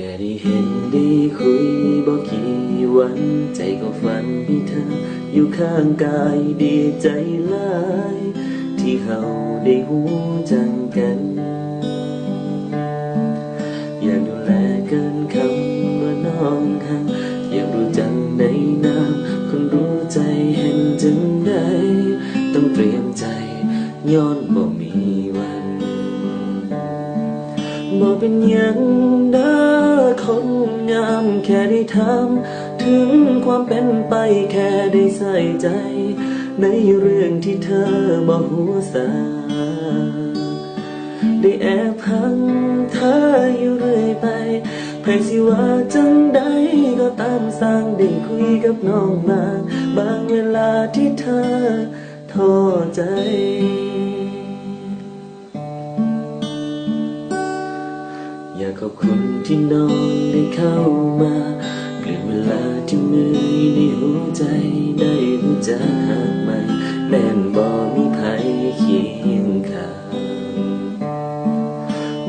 ค่ได้เห็นได้คุยบอกกี่วัน ใจก็ฝันมีเธอ อยู่ข้างกายดีใจหลาย ที่เขาได้หูจังกัน อยากดูแลกินคำว่าน้องห่างอยากรู้จังในน้ำคนรู้ใจเห็นจังใดต้องเตรียมใจย้อนบ่มีวันบ่เป็นยังเด้ คนงามแค่ได้ทำถึงความเป็นไปแค่ได้ใส่ใจ ในเรื่องที่เธอบ่หัวสาได้แอบพังเธออยู่เรื่อยไปไผสิว่าจังใดก็ตามสร้างได้คุยกับน้องมา บางเวลาที่เธอท้อใจ อยากขอบคุณที่น้องได้เข้ามาเกิดเวลาที่เหนื่อในหัวใจได้รู้จักหากมันแน่นบ่มีภัยเคียงข้าง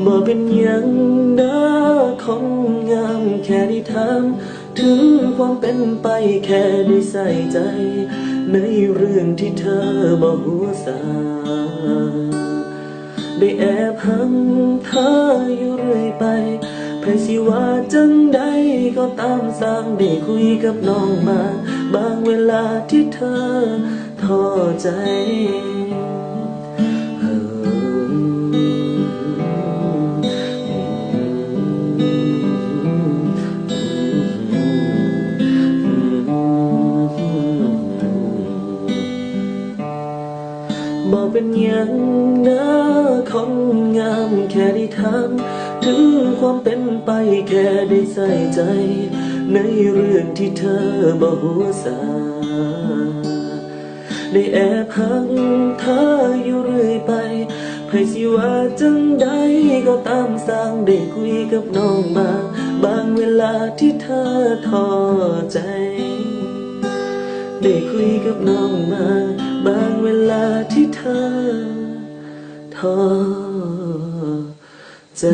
บ่เป็นยังเด้อคนงามแค่ได้ทำถึงความเป็นไปแค่ได้ใส่ใจ ในเรื่องที่เธอบ่หัวสาได้แอบหังเธออยู่ ไผสิว่าจังใดก็ตามสร้างได้คุยกับน้องมา บางเวลาที่เธอท้อใจ บอกเป็นยังนะคนงามแค่ได้ทำถึงความเป็นไปแค่ได้ใส่ใจ ในเรื่องที่เธอบ่หัวสาได้แอบหังเธออยู่เรื่อยไปไผสิว่าจังใดก็ตามสร้างได้คุยกับน้องมา บางเวลาที่เธอท้อใจ ได้คุยกับน้องมา บางเวลาที่เธอท้อใจ